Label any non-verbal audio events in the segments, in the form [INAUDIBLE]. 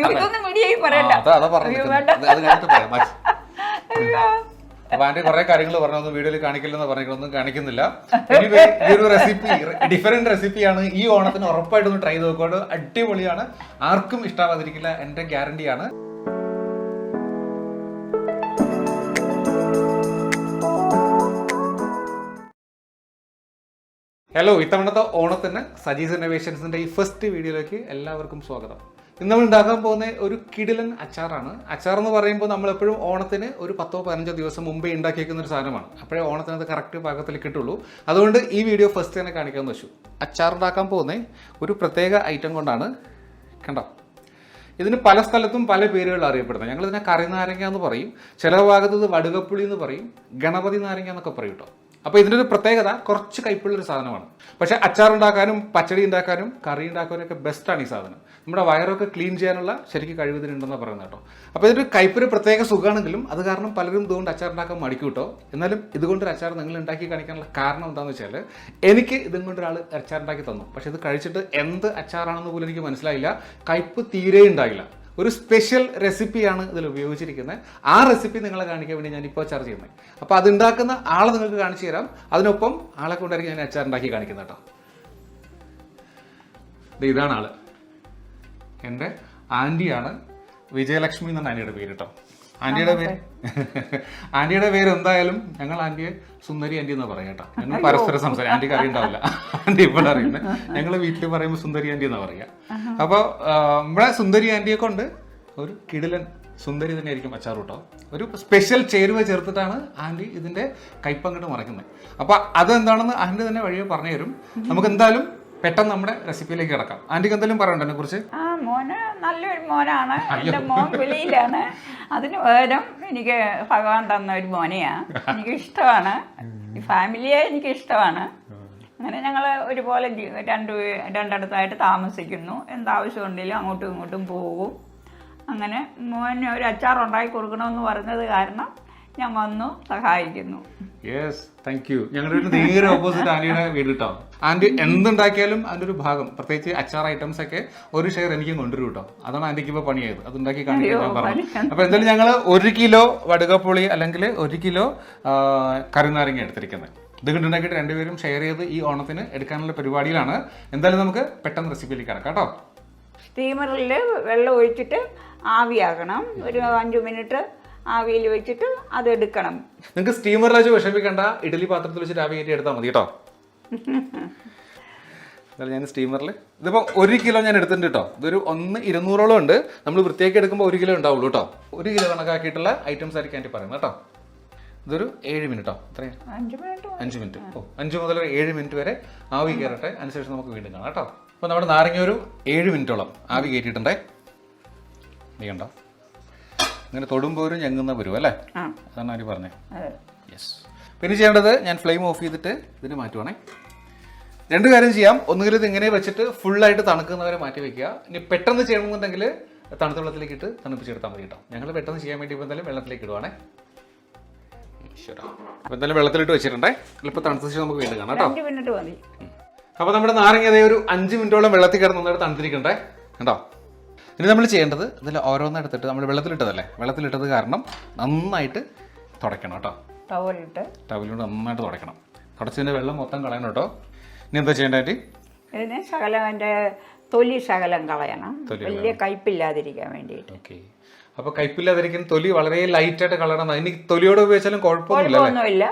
ഇതൊന്നും മീഡിയയിൽ പറയണ്ട. അപ്പൊ ആന്റി കുറെ കാര്യങ്ങൾ പറഞ്ഞു ഒന്നും വീഡിയോയിൽ കാണിക്കില്ലെന്ന് പറഞ്ഞൊന്നും കാണിക്കുന്നില്ല. ഈ ഒരു റെസിപ്പി ഡിഫറെന്റ് റെസിപ്പിയാണ് ഈ ഓണത്തിന് ഉറപ്പായിട്ടൊന്ന് ട്രൈ ചെയ്ത് നോക്കോട് അടിപൊളിയാണ്. ആർക്കും ഇഷ്ടാവാതിരിക്കില്ല. എന്റെ ഗ്യാരണ്ടിയാണ് ഹലോ ഇത്തവണത്തെ ഓണത്തിന് സജീസ് ഇന്നോവേഷൻസിന്റെ ഈ ഫസ്റ്റ് വീഡിയോയിലേക്ക് എല്ലാവർക്കും സ്വാഗതം. ഇന്ന് നമ്മൾ ഉണ്ടാക്കാൻ പോകുന്ന ഒരു കിടിലൻ അച്ചാറാണ്. അച്ചാർ എന്ന് പറയുമ്പോൾ നമ്മൾ എപ്പോഴും ഓണത്തിന് ഒരു പത്തോ പതിനഞ്ചോ ദിവസം മുമ്പേ ഉണ്ടാക്കിയിരിക്കുന്ന ഒരു സാധനമാണ്. അപ്പോഴേ ഓണത്തിന് അത് കറക്റ്റ് പാകത്തിൽ കിട്ടുള്ളൂ. അതുകൊണ്ട് ഈ വീഡിയോ ഫസ്റ്റ് തന്നെ കാണിക്കാൻ വെച്ചു. അച്ചാർ ഉണ്ടാക്കാൻ പോകുന്ന ഒരു പ്രത്യേക ഐറ്റം കൊണ്ടാണ് കണ്ടോ? ഇതിന് പല സ്ഥലത്തും പല പേരുകൾ അറിയപ്പെടുന്നത്. ഞങ്ങൾ ഇതിനെ കറി നാരങ്ങ എന്ന് പറയും ചില ഭാഗത്ത് ഇത് വടുകപ്പുളി എന്ന് പറയും ഗണപതി നാരങ്ങ എന്നൊക്കെ പറയും കേട്ടോ. അപ്പോൾ ഇതിന്റെ ഒരു പ്രത്യേകത കുറച്ച് കയ്പുള്ളൊരു സാധനമാണ്. പക്ഷേ അച്ചാർ ഉണ്ടാക്കാനും പച്ചടി ഉണ്ടാക്കാനും കറി ഉണ്ടാക്കാനും ഒക്കെ ബെസ്റ്റാണ് ഈ സാധനം. നമ്മുടെ വയറൊക്കെ ക്ലീൻ ചെയ്യാനുള്ള ശരിക്കും കഴിവ് ഇതിനുണ്ടെന്ന് പറയുന്നത് കേട്ടോ. അപ്പോൾ ഇതിന്റെ കയ്പൊരു പ്രത്യേക സുഖമാണെങ്കിലും അത് കാരണം പലരും ഇതുകൊണ്ട് അച്ചാർ ഉണ്ടാക്കാൻ മടിക്കും കേട്ടോ. എന്നാലും ഇതുകൊണ്ട് ഒരു അച്ചാർ നിങ്ങൾ ഉണ്ടാക്കി കാണിക്കാനുള്ള കാരണം എന്താണെന്ന് വെച്ചാൽ എനിക്ക് ഇതും കൊണ്ടൊരാൾ അച്ചാർ ഉണ്ടാക്കി തന്നു. പക്ഷെ ഇത് കഴിച്ചിട്ട് എന്ത് അച്ചാറാണെന്ന് പോലും എനിക്ക് മനസ്സിലായില്ല. കയ്പ് തീരെ ഉണ്ടായില്ല. ഒരു സ്പെഷ്യൽ റെസിപ്പിയാണ് ഇതിൽ ഉപയോഗിച്ചിരിക്കുന്നത്. ആ റെസിപ്പി നിങ്ങളെ കാണിക്കാൻ വേണ്ടി ഞാൻ ഇപ്പോൾ ചർച്ച ചെയ്യുന്നത്. അപ്പോൾ അത് ഉണ്ടാക്കുന്ന ആളെ നിങ്ങൾക്ക് കാണിച്ചു തരാം. അതിനൊപ്പം ആളെ കൊണ്ടായിരിക്കും ഞാൻ അച്ചാർ ഉണ്ടാക്കി കാണിക്കുന്നത് കേട്ടോ. ഇതാണ് ആൾ. എന്റെ ആന്റിയാണ് വിജയലക്ഷ്മി എന്നാണ് ആന്റിയുടെ പേര് കേട്ടോ. ആന്റിയുടെ പേര് ആന്റിയുടെ പേര് എന്തായാലും ഞങ്ങൾ ആന്റിയെ സുന്ദരി ആന്റി എന്ന് പറയാം കേട്ടോ. ഞങ്ങൾ പരസ്പരം സംസാരിക്കും. ആന്റിക്ക് അറിയണ്ടാവില്ല. ആന്റി ഇപ്പോൾ അറിയുന്നത്. ഞങ്ങൾ വീട്ടിൽ പറയുമ്പോൾ സുന്ദരി ആന്റി എന്ന് പറയാം. അപ്പോൾ ഇവിടെ സുന്ദരി ആന്റിയെ കൊണ്ട് ഒരു കിടിലൻ സുന്ദരി തന്നെയായിരിക്കും അച്ചാർ കേട്ടോ. ഒരു സ്പെഷ്യൽ ചേരുവ ചേർത്തിട്ടാണ് ആന്റി ഇതിന്റെ കൈപ്പങ്കിട്ട് മറക്കുന്നത് അപ്പോൾ അതെന്താണെന്ന് ആന്റി തന്നെ വഴിയെ പറഞ്ഞു തരും നമുക്ക് എന്തായാലും പെട്ടെന്ന് നമ്മുടെ റെസിപ്പിയിലേക്ക് കിടക്കാം. ആന്റിക്ക് എന്തെങ്കിലും പറയണ്ടോ എന്നെ കുറിച്ച് ആ മോന് നല്ലൊരു മോനാണ്. എന്റെ മോൻ വെളിയിലാണ്. അതിന് പകരം എനിക്ക് ഭഗവാൻ തന്ന ഒരു മോനെയാ. എനിക്ക് ഇഷ്ടമാണ്. ഫാമിലിയെ എനിക്ക് ഇഷ്ടമാണ്. അങ്ങനെ ഞങ്ങൾ ഒരുപോലെ രണ്ടു രണ്ടിടത്തായിട്ട് താമസിക്കുന്നു. എന്താവശ്യമുണ്ടെങ്കിലും അങ്ങോട്ടും ഇങ്ങോട്ടും പോകും. അങ്ങനെ മോന് ഒരു അച്ചാർ ഉണ്ടാക്കി കൊടുക്കണമെന്ന് പറഞ്ഞത് കാരണം ഞാൻ വന്നു സഹായിക്കുന്നു. യെസ് താങ്ക് യു ഞങ്ങളുടെ നേരെ ഓപ്പോസിറ്റ് ആന്റിയുടെ വീട് കേട്ടോ ആന്റി എന്തുണ്ടാക്കിയാലും അതിന്റെ ഒരു ഭാഗം പ്രത്യേകിച്ച് അച്ചാർ ഐറ്റംസ് ഒക്കെ ഒരു ഷെയർ എനിക്കും കൊണ്ടുവരും കേട്ടോ അതാണ് ആന്റിക്ക് ഇപ്പോൾ പണിയായത്. അത് ഉണ്ടാക്കി കാണിക്കാൻ പറഞ്ഞു അപ്പോൾ എന്തായാലും ഞങ്ങൾ ഒരു കിലോ വടുകപ്പുളി അല്ലെങ്കിൽ ഒരു കിലോ കരുനാരങ്ങ എടുത്തിരിക്കുന്നത്. ഇത് കണ്ടുണ്ടാക്കിയിട്ട് രണ്ടുപേരും ഷെയർ ചെയ്ത് ഈ ഓണത്തിന് എടുക്കാനുള്ള പരിപാടിയിലാണ്. എന്തായാലും നമുക്ക് പെട്ടെന്ന് റെസിപ്പിയിലേക്ക് കിടക്കാം കേട്ടോ. സ്റ്റീമറിൽ വെള്ളം ഒഴിച്ചിട്ട് ആവിയാക്കണം ഒരു അഞ്ച് മിനിറ്റ് ആവിയിൽ വെച്ചിട്ട് അത് എടുക്കണം നിങ്ങൾക്ക് സ്റ്റീമറിൽ വെച്ച് വിഷമിക്കേണ്ട. ഇഡലി പാത്രത്തിൽ വെച്ചിട്ട് ആവി കയറ്റി എടുത്താൽ മതി കേട്ടോ. എന്നാലും ഞാൻ സ്റ്റീമറിൽ ഇതിപ്പോൾ ഒരു കിലോ ഞാൻ എടുത്തിട്ടുണ്ട് കേട്ടോ. ഇതൊരു ഒന്ന് ഇരുന്നൂറോളം ഉണ്ട്. നമ്മൾ വൃത്തിയാക്കി എടുക്കുമ്പോൾ ഒരു കിലോ ഉണ്ടാവുള്ളൂ കേട്ടോ. ഒരു കിലോ കണക്കാക്കിയിട്ടുള്ള ഐറ്റംസ് ആയിരിക്കും ആന്റി പറയുന്നത് കേട്ടോ. ഇതൊരു ഏഴ് മിനിറ്റോ എത്രയാ? അഞ്ച് മിനിറ്റ് ഓ അഞ്ച് മുതൽ ഒരു ഏഴ് മിനിറ്റ് വരെ ആവി കയറട്ടെ. അതിനുശേഷം നമുക്ക് വീണ്ടും കാണാം കേട്ടോ. അപ്പോൾ നമ്മുടെ നാരങ്ങ ഒരു ഏഴ് മിനിറ്റോളം ആവി കയറ്റിയിട്ടുണ്ടേ. നീ കണ്ടോ ഇങ്ങനെ തൊടുമ്പോൾ ഒരു ഞെങ്ങുന്ന വരും അല്ലേ? അതാണ് ആര് പറഞ്ഞത് യെസ് പിന്നെ ചെയ്യേണ്ടത് ഞാൻ ഫ്ലെയിം ഓഫ് ചെയ്തിട്ട് ഇതിന് മാറ്റുവാണേ. രണ്ട് കാര്യം ചെയ്യാം. ഒന്നുകിൽ ഇത് ഇങ്ങനെ വെച്ചിട്ട് ഫുള്ളായിട്ട് തണുക്കുന്നവരെ മാറ്റി വെക്കുക. ഇനി പെട്ടെന്ന് ചെയ്യണമെന്നുണ്ടെങ്കിൽ തണുത്ത വെള്ളത്തിലേക്ക് ഇട്ട് തണുപ്പിച്ചെടുത്താൽ മതി കേട്ടോ. ഞങ്ങൾ പെട്ടെന്ന് ചെയ്യാൻ വേണ്ടി ഇപ്പോൾ എന്തായാലും വെള്ളത്തിലേക്ക് ഇടുവാണേ. അപ്പോൾ എന്തായാലും വെള്ളത്തിലിട്ട് വെച്ചിട്ടുണ്ടേ. ഇപ്പോൾ തണുത്ത ശേഷം നമുക്ക് വീണ്ടും കാണാം കേട്ടോ. അപ്പൊ അപ്പോൾ നമ്മുടെ നാരങ്ങ അതേ ഒരു അഞ്ച് മിനിറ്റോളം വെള്ളത്തിൽ കിടന്ന് നന്നായിട്ട് തണുത്തിരിക്കണ്ടേ? കണ്ടോ? ഇനി നമ്മൾ ചെയ്യേണ്ടത് ഇതിൽ ഓരോന്നെടുത്തിട്ട് നമ്മൾ വെള്ളത്തിലിട്ടതല്ലേ? വെള്ളത്തിലിട്ടത് കാരണം നന്നായിട്ട് തുടയ്ക്കണം കേട്ടോ. ടവലിട്ട്. ടവലുകൊണ്ട് നന്നായിട്ട് തുടയ്ക്കണം. തുടച്ചതിന്റെ വെള്ളം മൊത്തം കളയണം കേട്ടോ. ഇനി എന്താ ചെയ്യേണ്ടത് ഇതിന് ശകലം തൊലി ശകലം കളയണം. വലിയ കയ്പില്ലാതിരിക്കാൻ വേണ്ടിയിട്ട്. ഓക്കെ. അപ്പോൾ കയ്പില്ലാതിരിക്കുന്ന തൊലി വളരെ ലൈറ്റായിട്ട് കളയണം. ഇനി തൊലിയോട് ഉപയോഗിച്ചാലും കുഴപ്പമൊന്നുമില്ല.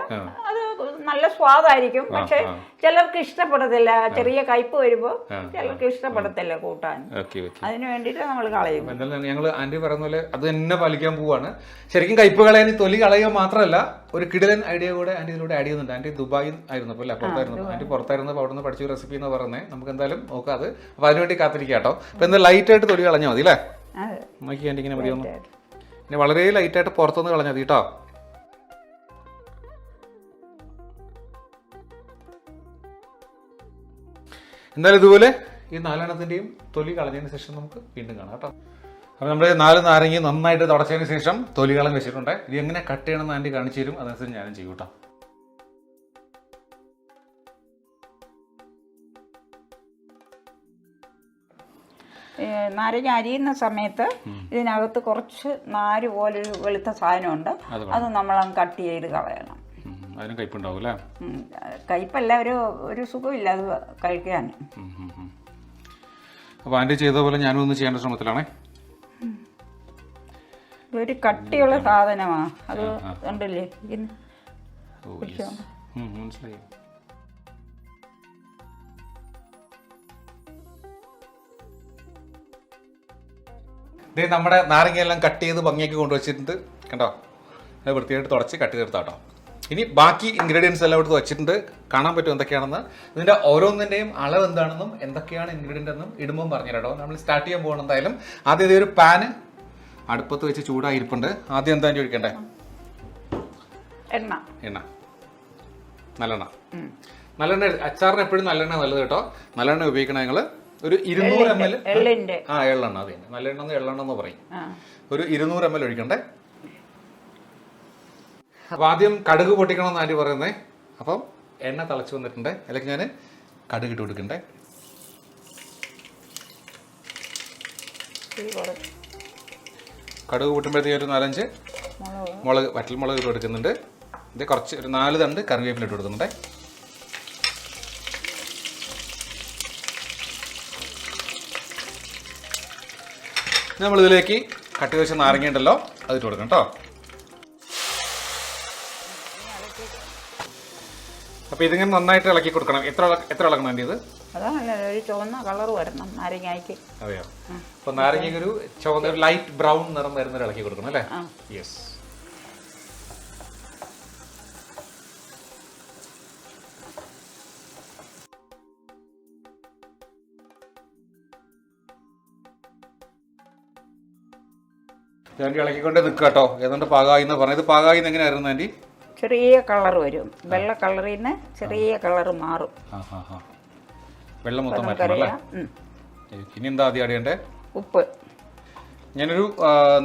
നല്ല സ്വാദായിരിക്കും. പക്ഷെ ചിലർക്ക് ഇഷ്ടപ്പെടത്തില്ല. ചെറിയ കയ്പ് വരുമ്പോൾ ചിലർക്ക് ഇഷ്ടപ്പെടത്തില്ല കൂട്ടാൻ. അതിന് വേണ്ടിയിട്ട് നമ്മൾ കളയും. എന്തായാലും ഞങ്ങൾ ആന്റി പറയുന്ന പോലെ അത് തന്നെ പാലിക്കാൻ പോവാണ്. ശരിക്കും കയ്പ് കളയാൻ തൊലി കളയുക മാത്രമല്ല ഒരു കിടിലൻ ഐഡിയ കൂടെ ആന്റി ഇതിലൂടെ ആഡ് ചെയ്യുന്നുണ്ട്. ആന്റി ദുബായിൽ ആയിരുന്നു അപ്പോൾ അല്ലേ പുറത്തായിരുന്നു ആന്റി പുറത്തായിരുന്നപ്പോൾ അവിടെ നിന്ന് പഠിച്ച റെസിപ്പി എന്ന് പറയുന്നത് നമുക്ക് എന്തായാലും നോക്കാം അത്. അപ്പോൾ അതിനുവേണ്ടി കാത്തിരിക്കാം കേട്ടോ. അപ്പോൾ എന്താ ലൈറ്റായിട്ട് തൊലി കളഞ്ഞാൽ മതി അല്ലേ? നോക്കി ആന്റി ഇങ്ങനെ മതിയൊന്ന് ഇനി വളരെ ലൈറ്റായിട്ട് പുറത്തുനിന്ന് കളഞ്ഞാൽ മതി കേട്ടോ. എന്തായാലും ഇതുപോലെ ഈ നാലെണ്ണത്തിന്റെയും തൊലി കളഞ്ഞതിന് ശേഷം നമുക്ക് വീണ്ടും കാണാം കേട്ടോ. അപ്പോൾ നമ്മുടെ നാല് നാരങ്ങ നന്നായിട്ട് തുടച്ചതിന് ശേഷം തൊലി കളഞ്ഞ് വെച്ചിട്ടുണ്ട്. ഇത് എങ്ങനെ കട്ട് ചെയ്യണമെന്ന് ആന്റി കാണിച്ചു തരും. അതനുസരിച്ച് ഞാനും ചെയ്യും കേട്ടോ. നാരങ്ങ അരിയുന്ന സമയത്ത് ഇതിനകത്ത് കുറച്ച് നാര് പോലൊരു വെളുത്ത സാധനമുണ്ട്. അത് നമ്മൾ നമ്മളങ്ങ് കട്ട് ചെയ്ത് കളയണം. അതിന് കയ്പുണ്ടാവും അല്ലേ കയ്പല്ല ഒരു ഒരു സുഖമില്ല അത് കഴിക്കാൻ. അപ്പോൾ ആന്റി ചെയ്ത പോലെ ഞാനും ഒന്ന് ചെയ്യേണ്ട ശ്രമത്തിലാണേ. ഒരു കട്ടിയുള്ള സാധനമാ. അത് കണ്ടില്ലേ? മനസ്സിലായി. ദേ നമ്മുടെ നാരങ്ങയെല്ലാം കട്ട് ചെയ്ത് ഭംഗിയാക്കി കൊണ്ടുവച്ചിട്ടുണ്ട്. കണ്ടോ? അത് വൃത്തിയായിട്ട് തുടച്ച് കട്ട് ചെയ്തെടുത്താട്ടോ ഇനി ബാക്കി ഇൻഗ്രീഡിയൻസ് എല്ലാം എടുത്ത് വെച്ചിട്ടുണ്ട്. കാണാൻ പറ്റും എന്തൊക്കെയാണെന്ന്. ഇതിന്റെ ഓരോന്നിന്റെയും അളവ് എന്താണെന്നും എന്തൊക്കെയാണ് ഇൻഗ്രീഡിയന്റ് എന്നും ഇടുമ്പോൾ കേട്ടോ നമ്മൾ സ്റ്റാർട്ട് ചെയ്യാൻ പോകണം എന്തായാലും. ആദ്യം ഇതേ ഒരു പാന് അടുപ്പത്ത് വെച്ച് ചൂടായിരിപ്പുണ്ട്. ആദ്യം എന്താ ചോദിക്കണ്ടേ എണ്ണ. എണ്ണ. നല്ലെണ്ണ. നല്ലെണ്ണ അച്ചാറിന് എപ്പോഴും നല്ലെണ്ണ നല്ലത് കേട്ടോ. നല്ലെണ്ണ ഉപയോഗിക്കണം ഞങ്ങൾ ഒരു ഇരുന്നൂറ് എം എൽ ആ എള്ളെണ്ണ അതെ. നല്ലെണ്ണ എള്ളെണ്ണ എന്ന് പറയും. ഒരു ഇരുന്നൂറ് എം എൽ ഒഴിക്കണ്ടേ? അപ്പൊ ആദ്യം കടുക് പൊട്ടിക്കണം എന്ന് ആന്റി പറയുന്നേ. അപ്പം എണ്ണ തിളച്ച് വന്നിട്ടുണ്ട്. അല്ലെങ്കിൽ ഞാൻ കടുക് ഇട്ട് കൊടുക്കണ്ടേ. കടുക് പൊട്ടുമ്പോഴത്തേക്ക് ഒരു നാലഞ്ച് മുളക്. മുളക് വറ്റൽ മുളക് ഇട്ട് കൊടുക്കുന്നുണ്ട്. ഇത് കുറച്ച് ഒരു നാല് തണ്ട് കറിവേപ്പില ഇട്ട് കൊടുക്കുന്നുണ്ടേ. നമ്മൾ ഇതിലേക്ക് കട്ടി വെച്ച നാരങ്ങ ഉണ്ടല്ലോ അത് ഇട്ട് കൊടുക്കണം കേട്ടോ അപ്പൊ ഇതിങ്ങനെ നന്നായിട്ട് ഇളക്കി കൊടുക്കണം. എത്ര എത്ര ഇളക്കണം എന്റെ ഇത്? അതാണ് ഒരു ചുവന്ന കളർ വരണം നാരങ്ങയ്ക്ക്. അതെയോ? അപ്പൊ നാരങ്ങയ്ക്ക് ഒരു ചുവന്ന ഒരു ലൈറ്റ് ബ്രൗൺ നിറം വരുന്ന ഇളക്കി കൊടുക്കണം അല്ലേ? യെസ് ഞാൻ ഇളക്കിക്കൊണ്ട് നിൽക്കുക കേട്ടോ ഏതാണ്ട് പാകായി എന്ന് പറഞ്ഞത്. പാകായി എന്ന് എങ്ങനെയായിരുന്നു ആന്റി ചെറിയ കളർ വരും. വെള്ള കളറിൽ നിന്ന് ചെറിയ കളർ മാറും. വെള്ളം മൊത്തം. ഇനി എന്താ ആദ്യം അടിയണ്ടേ? ഉപ്പ്. ഞാനൊരു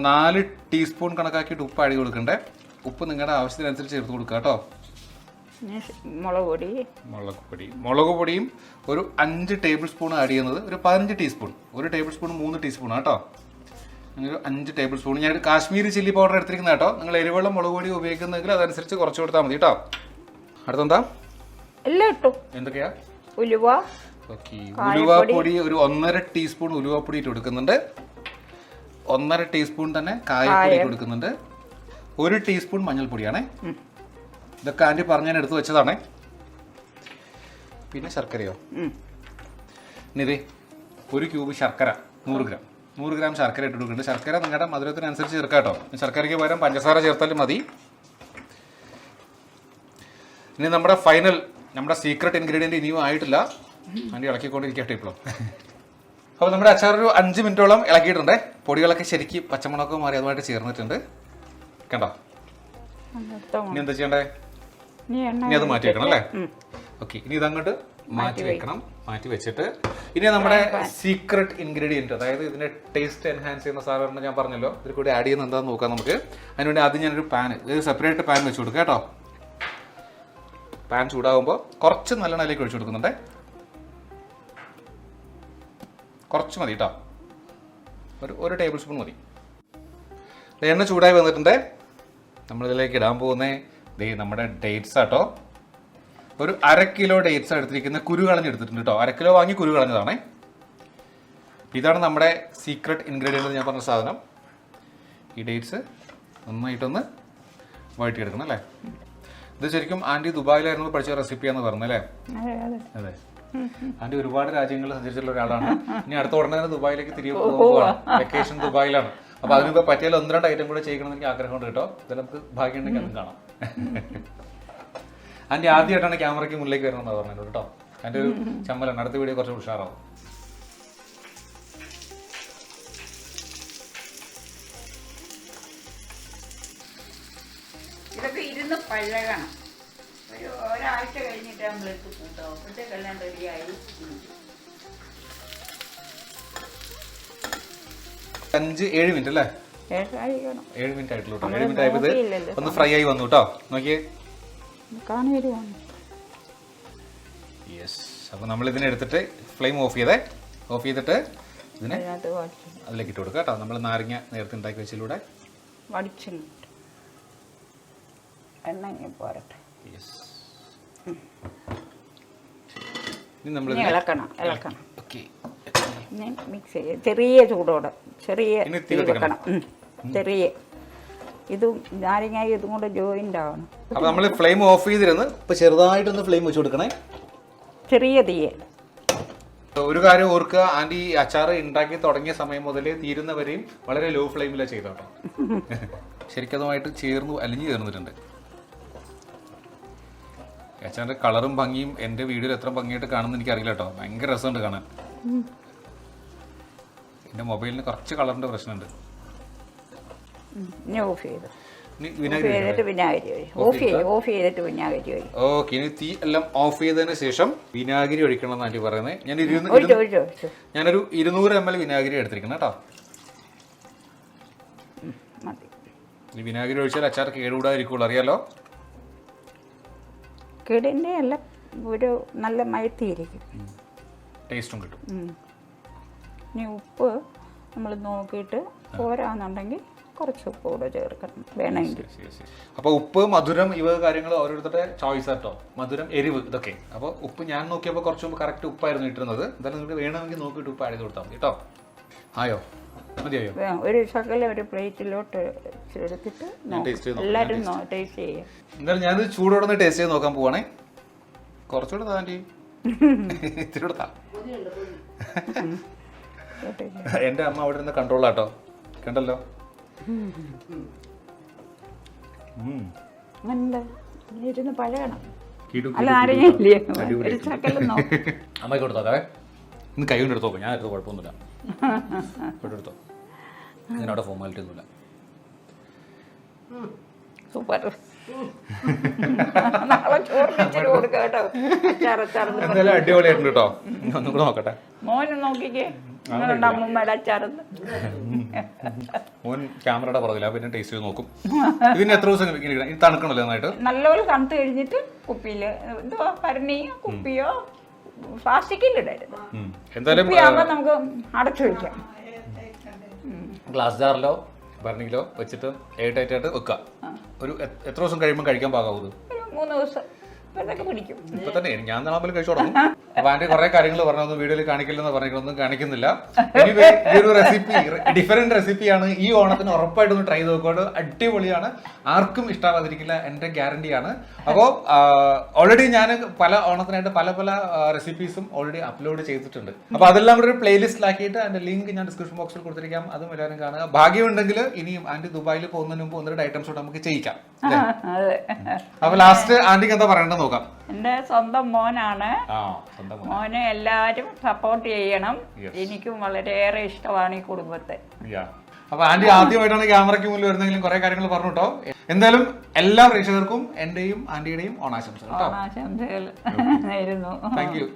നാല് ടീസ്പൂൺ കണക്കാക്കിയിട്ട് ഉപ്പ് അടി കൊടുക്കണ്ടേ? ഉപ്പ് നിങ്ങളുടെ ആവശ്യത്തിനനുസരിച്ച് ചേർത്ത് കൊടുക്കുക കേട്ടോ. മുളക് പൊടി. മുളക് പൊടി. മുളക് പൊടിയും ഒരു അഞ്ച് ടേബിൾ സ്പൂൺ ആഡ് ചെയ്യുന്നത് ഒരു പതിനഞ്ച് ടീസ്പൂൺ. ഒരു ടേബിൾ സ്പൂൺ മൂന്ന് ടീസ്പൂൺ കേട്ടോ. ഒരു അഞ്ച് ടേബിൾ സ്പൂൺ ഞാൻ കാശ്മീരി ചില്ലി പൗഡർ എടുത്തിരിക്കുന്ന കേട്ടോ. നിങ്ങൾ എരിവെള്ളം മുളക് പൊടി ഉപയോഗിക്കുന്നെങ്കിൽ അതനുസരിച്ച് കുറച്ച് കൊടുത്താൽ മതി കേട്ടോ. അടുത്തെന്താ? എല്ലാം ഇട്ടു എന്തൊക്കെയാ? ഉലുവ ഓക്കെ ഉലുവാപ്പൊടി ഒരു ഒന്നര ടീസ്പൂൺ ഉലുവാപ്പൊടി ഇട്ട് കൊടുക്കുന്നുണ്ട്. ഒന്നര ടീസ്പൂൺ തന്നെ കായപ്പൊടി ഇട്ട് കൊടുക്കുന്നുണ്ട്. ഒരു ടീസ്പൂൺ മഞ്ഞൾപ്പൊടിയാണേ. ഇതൊക്കെ ആന്റി പറഞ്ഞ ഞാൻ എടുത്തു വെച്ചതാണേ. പിന്നെ ശർക്കരയോ. ഇനി ഒരു ക്യൂബ് ശർക്കര നൂറ് ഗ്രാം നൂറ് ഗ്രാം ശർക്കര ഇട്ട് കൊടുക്കുന്നുണ്ട്. ശർക്കര നിങ്ങളുടെ മധുരത്തിനനുസരിച്ച് ചേർക്കാം കേട്ടോ. ശർക്കരയ്ക്ക് പകരം പഞ്ചസാര ചേർത്താലും മതി. ഇനി നമ്മുടെ ഫൈനൽ നമ്മുടെ സീക്രട്ട് ഇൻഗ്രീഡിയന്റ് ഇനിയും ആയിട്ടില്ല. അതിന്റെ ഇളക്കിക്കൊണ്ടിരിക്കട്ടെ ഇപ്പോഴും അപ്പോൾ നമ്മുടെ അച്ചാർ ഒരു അഞ്ച് മിനിറ്റോളം ഇളക്കിയിട്ടുണ്ട്. പൊടികളൊക്കെ ശരിക്കും പച്ചമുളകൊക്കെ മാറി അതുമായിട്ട് ചേർന്നിട്ടുണ്ട്. കണ്ടോ? ഇനി എന്താ ചെയ്യണ്ടേ? ഇനി അത് മാറ്റി വെക്കണം അല്ലേ. ഓക്കെ ഇനി ഇതങ്ങോട്ട് മാറ്റി വെക്കണം. മാറ്റി വെച്ചിട്ട് ഇനി നമ്മുടെ സീക്രട്ട് ഇൻഗ്രീഡിയന്റ് അതായത് ഇതിന്റെ ടേസ്റ്റ് എൻഹാൻസ് ചെയ്യുന്ന സാധനം ഞാൻ പറഞ്ഞല്ലോ. ഇതിൽ കൂടി ആഡ് ചെയ്യുന്ന എന്താണെന്ന് നോക്കാം നമുക്ക്. അതിനുവേണ്ടി ആദ്യം ഞാനൊരു പാൻ ഇത് സെപ്പറേറ്റ് പാൻ വെച്ച് കൊടുക്കാം കേട്ടോ. പാൻ ചൂടാകുമ്പോൾ കുറച്ച് നല്ലെണ്ണയിലേക്ക് ഒഴിച്ചു കൊടുക്കുന്നുണ്ടേ. കുറച്ച് മതി കേട്ടോ. ഒരു ഒരു ടേബിൾ സ്പൂൺ മതി എണ്ണ ചൂടായി വന്നിട്ടുണ്ട്. നമ്മളിതിലേക്ക് ഇടാൻ പോകുന്നത് ദേ നമ്മുടെ ഡേറ്റ്സ് ആട്ടോ ഒരു അര കിലോ ഡേറ്റ്സ് എടുത്തിരിക്കുന്ന കുരു കളഞ്ഞെടുത്തിട്ടുണ്ട് കേട്ടോ അര കിലോ വാങ്ങി കുരു കളഞ്ഞതാണേ. ഇതാണ് നമ്മുടെ സീക്രട്ട് ഇൻഗ്രീഡിയന്റ് ഞാൻ പറഞ്ഞ സാധനം. ഈ ഡേറ്റ്സ് നന്നായിട്ടൊന്ന് വഴറ്റിയെടുക്കണം അല്ലേ? ഇത് ശരിക്കും ആന്റി ദുബായിലായിരുന്നു പഠിച്ച റെസിപ്പിയാന്ന് പറഞ്ഞല്ലേ അതെ ആന്റി ഒരുപാട് രാജ്യങ്ങളിൽ സഞ്ചരിച്ചിട്ടുള്ള ഒരാളാണ്. ഇനി അടുത്ത ഉടനെ തന്നെ ദുബായിലേക്ക് തിരികെ പോകുകയാണ് വെക്കേഷൻ ദുബായിലാണ്. അപ്പൊ അതിനിപ്പോ പറ്റിയാൽ ഒന്ന് രണ്ട് ഐറ്റം കൂടെ ചെയ്യണമെന്ന് എനിക്ക് ആഗ്രഹമുണ്ട് കേട്ടോ. ഇത് നമുക്ക് ഭാഗ്യം ഉണ്ടെങ്കിൽ അതും കാണാം. ആന്റി ആദ്യമായിട്ടാണ് ക്യാമറയ്ക്ക് മുന്നിലേക്ക് വരണമെന്ന് പറഞ്ഞത് കേട്ടോ. എന്റെ ഒരു ചമ്മലാണ്. അടുത്ത വീഡിയോ കുറച്ച് ഉഷാറാവും. ഇതൊക്കെ ഇരുന്ന് പഴകണം. ഒരു ഒരാഴ്ച കഴിഞ്ഞിട്ട് നമ്മൾ എടുത്ത് കൂട്ടോ. അപ്പോഴത്തേക്കെല്ലാം റെഡിയായി. അഞ്ച് ഏഴ് മിനിറ്റ് അല്ലേ? ഏഴ് മിനിറ്റ് ആയിട്ടുള്ളൂ ഏഴ് മിനിറ്റ് ആയപ്പോൾ ഇത് ഒന്ന് ഫ്രൈ ആയി വന്നു കേട്ടോ. നോക്കിയേ. കാണി വരുവാണ് യെസ് അപ്പോൾ നമ്മൾ ഇതിനെ എടുത്തിട്ട് ഫ്ലെയിം ഓഫ് ചെയ്തേ. ഓഫ് ചെയ്തിട്ട് ഇതിനെ അതിലേക്ക് ഇട്ട് കൊടുക്കുക കേട്ടോ. നമ്മൾ നാരങ്ങ നേരത്തെ ഉണ്ടാക്കി വെച്ചിലൂടെ എണ്ണ പോരട്ടെ. യെസ് ഇനി നമ്മൾ ഇനി ഇളക്കണം ഇളക്കണം. ഓക്കെ ഇനി മിക്സ് ചെയ്യുക ചെറിയ ചൂടോടെ. ചെറിയ വെക്കണം. ചെറിയ. ഇതും നാരങ്ങ ഇതും കൂടെ ജോയിന്റ് ആവണം. അപ്പോൾ നമ്മൾ ഫ്ലെയിം ഓഫ് ചെയ്തിരുന്ന് ഇപ്പോൾ ചെറുതായിട്ടൊന്ന് ഫ്ലെയിം വെച്ച് കൊടുക്കണേ. ചെറിയ തീയെ. ഒരു കാര്യം ഓർക്കുക ആന്റി ഈ അച്ചാർ ഉണ്ടാക്കി തുടങ്ങിയ സമയം മുതൽ തീരുന്നവരെയും വളരെ ലോ ഫ്ലെയിമിലാണ് ചെയ്തോട്ടോ. ശരിക്കും അതുമായിട്ട് ചേർന്ന് അലിഞ്ഞു ചേർന്നിട്ടുണ്ട്. അച്ചാറിന്റെ കളറും ഭംഗിയും എന്റെ വീഡിയോയിൽ എത്ര ഭംഗിയായിട്ട് കാണുമെന്ന് എനിക്ക് അറിയില്ല കേട്ടോ. ഭയങ്കര രസമുണ്ട് കാണാൻ. എന്റെ മൊബൈലിന് കുറച്ച് കളറിന്റെ പ്രശ്നമുണ്ട്. ഓഫ് ചെയ്തു. ഓക്കെ ഇനി തീ എല്ലാം ഓഫ് ചെയ്തതിന് ശേഷം വിനാഗിരി ഒഴിക്കണം എന്നാണ് ആന്റി പറയുന്നത്. ഞാൻ ഇരുന്ന് ഞാനൊരു ഇരുന്നൂറ് എം എൽ വിനാഗിരി എടുത്തിരിക്കണം കേട്ടോ. വിനാഗിരി ഒഴിച്ചാൽ അച്ചാർ കേടുകൂടാതിരിക്കുള്ളൂ അറിയാലോ? കിടിന്റെ എല്ലാം ഒരു നല്ല മയത്തിയിരിക്കും ടേസ്റ്റും കിട്ടും. ഇനി ഉപ്പ് നമ്മൾ നോക്കിയിട്ട് പോരാന്നുണ്ടെങ്കിൽ കുറച്ച് ഉപ്പ് കൂടെ ചേർക്കണം വേണമെങ്കിൽ അപ്പോൾ ഉപ്പ് മധുരം ഇവ കാര്യങ്ങൾ ഓരോരുത്തരുടെ ചോയ്സ് ആട്ടോ. മധുരം എരിവ് ഇതൊക്കെ. അപ്പോൾ ഉപ്പ് ഞാൻ നോക്കിയപ്പോൾ കുറച്ച് മുമ്പ് കറക്റ്റ് ഉപ്പായിരുന്നു ഇട്ടിരുന്നത്. എന്തായാലും നിങ്ങൾക്ക് വേണമെങ്കിൽ നോക്കിയിട്ട് ഉപ്പ് ആയത് കൊടുത്താൽ മതി കേട്ടോ. ആയോ? മതിയായോ? ഒരു ശകലം ഒരു പ്ലേറ്റിലോട്ട് എടുത്തിട്ട് എല്ലാവരും ടേസ്റ്റ് ചെയ്യാം. എന്തായാലും ഞാനിത് ചൂടോടെ ടേസ്റ്റ് ചെയ്ത് നോക്കാൻ പോവാണേ. കുറച്ചുകൂടെ താണ്ടി [LAUGHS] ഇത്തിരി കൂടെ താ. [LAUGHS] എന്റെ അമ്മ അവിടെ നിന്ന് കൺട്രോളാട്ടോ കണ്ടല്ലോ? ഉം. അങ്ങനെ ഇരുന്ന് പഴകണം. കിടു, അല്ല കിടു, ഇല്ലേ? ഒരു [LAUGHS] അമ്മയ്ക്ക് കൊടുത്താവേ ഇന്ന് കൈ കൊണ്ട് എടുത്ത് ഞാൻ എടുത്ത് കുഴപ്പമൊന്നുമില്ല. എടുത്തോ. [LAUGHS] ഇതിനവിടെ ഫോർമാലിറ്റി ഒന്നുമില്ല. സൂപ്പർ. നാളെ ചോറിന് ഇച്ചിരി കൊടുക്കാം കേട്ടോ. അച്ചാറച്ചാറെന്ന് എന്തായാലും അടിപൊളിയായിട്ടുണ്ട് കേട്ടോ. ഒന്നും കൂടെ നോക്കട്ടെ. മോനെ നോക്കിക്കേ. നിങ്ങളുടെ അമ്മൂമ്മയുടെ അച്ചാറെന്ന്. മോൻ ക്യാമറയുടെ പുറകില്ല പിന്നെ ടേസ്റ്റ് ചെയ്ത് നോക്കും. ഇതിന് എത്ര ദിവസം ഇങ്ങനെ? ഇത് തണുക്കണല്ലോ നന്നായിട്ട്. നല്ലപോലെ തണുത്ത് കഴിഞ്ഞിട്ട് കുപ്പിയിൽ എന്തോ ഭരണിയോ കുപ്പിയോ പ്ലാസ്റ്റിക്കിലിടരുത്. എന്തായാലും കുപ്പിയാകുമ്പോൾ നമുക്ക് അടച്ചു വയ്ക്കാം ഗ്ലാസ് ജാറിലോ ഭരണിയിലോ വെച്ചിട്ട് എയർ ടൈറ്റ് ആയിട്ട് വെക്കുക. ഒരു എത്ര ദിവസം കഴിയുമ്പോൾ കഴിക്കാൻ പാകാവൂ മൂന്ന് ദിവസം. ഇതൊക്കെ പിടിക്കും ഇപ്പൊ തന്നെ ഞാൻ നാളെ കഴിച്ചു തുടങ്ങും. അപ്പൊ ആന്റി കുറെ കാര്യങ്ങൾ പറഞ്ഞു വീഡിയോയിൽ കാണിക്കില്ലെന്ന് പറഞ്ഞൊന്നും കാണിക്കുന്നില്ല. ഒരു റെസിപ്പി ഡിഫറെന്റ് റെസിപ്പിയാണ് ഈ ഓണത്തിന് ഉറപ്പായിട്ടും ഒന്ന് ട്രൈ നോക്കോട് അടിപൊളിയാണ്. ആർക്കും ഇഷ്ടാവാതിരിക്കില്ല എന്റെ ഗ്യാരണ്ടിയാണ് അപ്പോൾ ഓൾറെഡി ഞാൻ പല ഓണത്തിനായിട്ട് പല പല റെസിപ്പീസും ഓൾറെഡി അപ്ലോഡ് ചെയ്തിട്ടുണ്ട്. അപ്പൊ അതെല്ലാം കൂടെ ഒരു പ്ലേലിസ്റ്റിലാക്കിയിട്ട് അതിന്റെ ലിങ്ക് ഞാൻ ഡിസ്ക്രിപ്ഷൻ ബോക്സിൽ കൊടുത്തിരിക്കാം. അതും എല്ലാവരും കാണുക. ഭാഗ്യമുണ്ടെങ്കിൽ ഇനിയും ആന്റി ദുബായിൽ പോകുന്നതിന് മുമ്പ് ഒന്ന് രണ്ട് ഐറ്റംസ് കൂടെ നമുക്ക് ചെയ്യിക്കാം. [LAUGHS] അപ്പൊ ലാസ്റ്റ് ആന്റിക്ക് എന്താ പറയേണ്ടത് നോക്കാം എന്റെ സ്വന്തം മോനാണ്. മോനെ. എല്ലാവരും സപ്പോർട്ട് ചെയ്യണം. എനിക്കും വളരെയേറെ ഇഷ്ടമാണ് ഈ കുടുംബത്തെ. അപ്പൊ ആന്റി ആദ്യമായിട്ടാണ് ക്യാമറയ്ക്ക് മുന്നിൽ വരുന്നെങ്കിലും കുറെ കാര്യങ്ങൾ പറഞ്ഞു കേട്ടോ. എന്തായാലും എല്ലാ പ്രേക്ഷകർക്കും എന്റെയും ആന്റിയുടെയും ഓണാശംസകൾ ഓണാശംസകൾ താങ്ക് യു